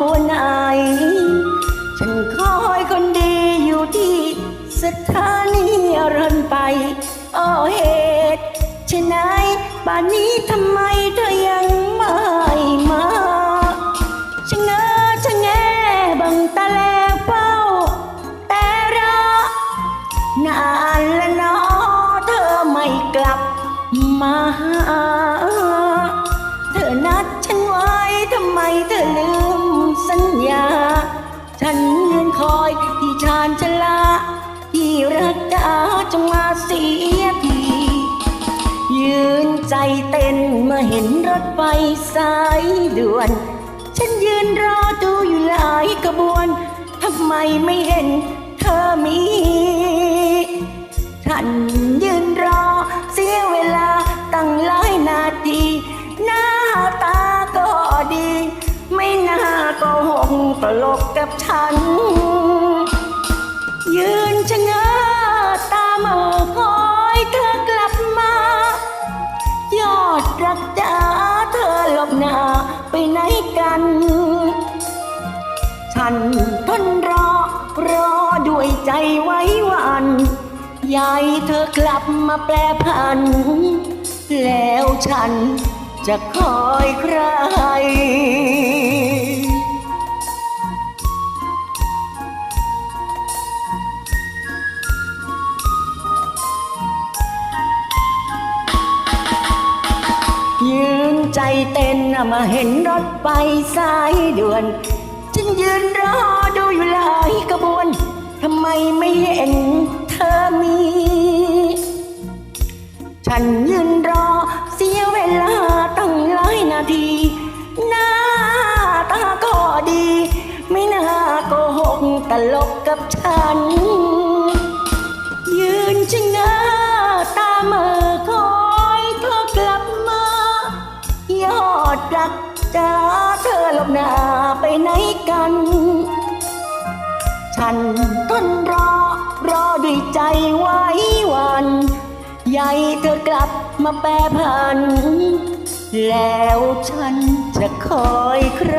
บวนไหน ฉันคอยคนดีอยู่ที่สถานีเรินไปโอ้เหตุชะไหนป่านนี้ทำไมเธอยังไม่มาชะเง้อชะแงบังตาแลเฝ้า แต่รอนานและเนอเธอไม่กลับมาหา ฉันยืนคอยที่ชานชลาที่รักดาจงมาเสียที ยืนใจเต้นเมื่อเห็นรถไฟสายด่วน ฉันยืนรอดูอยู่หลายกระบวนทำไมไม่เห็นเธอมี ฉันย ตลกกับฉัน ยืนชะเง้อตาเมื่อคอยเธอกลับมา ยอดรักจ๋าเธอหลบหน้าไปไหนกัน ฉันทนรอรอด้วยใจไว้วันยายเธอกลับมาแปลพัน แล้วฉันจะคอยใคร เต้นมาเห็นรถไฟสายด่วนฉันยืนรอดูอยู่หลายกระบวนทำไมไม่เห็นเธอมี ฉันยืนรอเสียเวลาตั้งหลายนาที หน้าตาก็ดี ไม่น่าโกหกตลกกับฉัน ฉันทนรอรอด้วยใจไว้วันใหญ่เธอกลับมาแปรผัน แล้วฉันจะคอยใคร